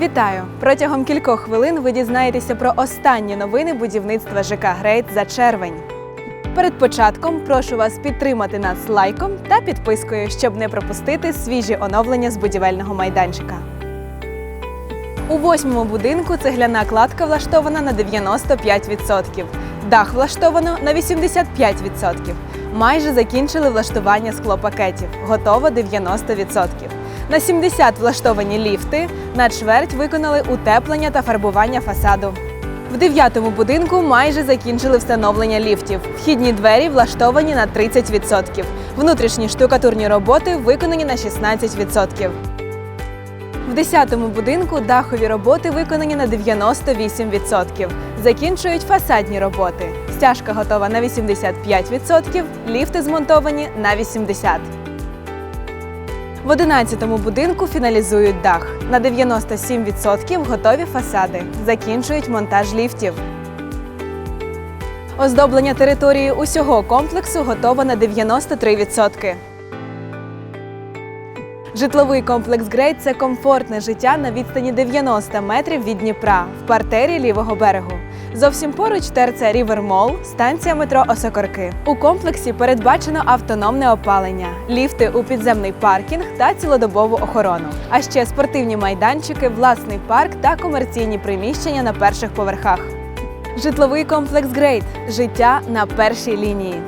Вітаю! Протягом кількох хвилин ви дізнаєтеся про останні новини будівництва ЖК Грейт за червень. Перед початком прошу вас підтримати нас лайком та підпискою, щоб не пропустити свіжі оновлення з будівельного майданчика. У восьмому будинку цегляна кладка влаштована на 95%, дах влаштовано на 85%. Майже закінчили влаштування склопакетів, готово 90%. На 70 влаштовані ліфти, на чверть виконали утеплення та фарбування фасаду. В дев'ятому будинку майже закінчили встановлення ліфтів. Вхідні двері влаштовані на 30%. Внутрішні штукатурні роботи виконані на 16%. В 10-му будинку дахові роботи виконані на 98%. Закінчують фасадні роботи. Стяжка готова на 85%, ліфти змонтовані на 80%. В 11-му будинку фіналізують дах. На 97% готові фасади. Закінчують монтаж ліфтів. Оздоблення території усього комплексу готово на 93%. Житловий комплекс Грейт це комфортне життя на відстані 90 метрів від Дніпра в партері лівого берегу. Зовсім поруч ТРЦ Рівермол, станція метро Осокорки. У комплексі передбачено автономне опалення, ліфти у підземний паркінг та цілодобову охорону. А ще спортивні майданчики, власний парк та комерційні приміщення на перших поверхах. Житловий комплекс Грейт життя на першій лінії.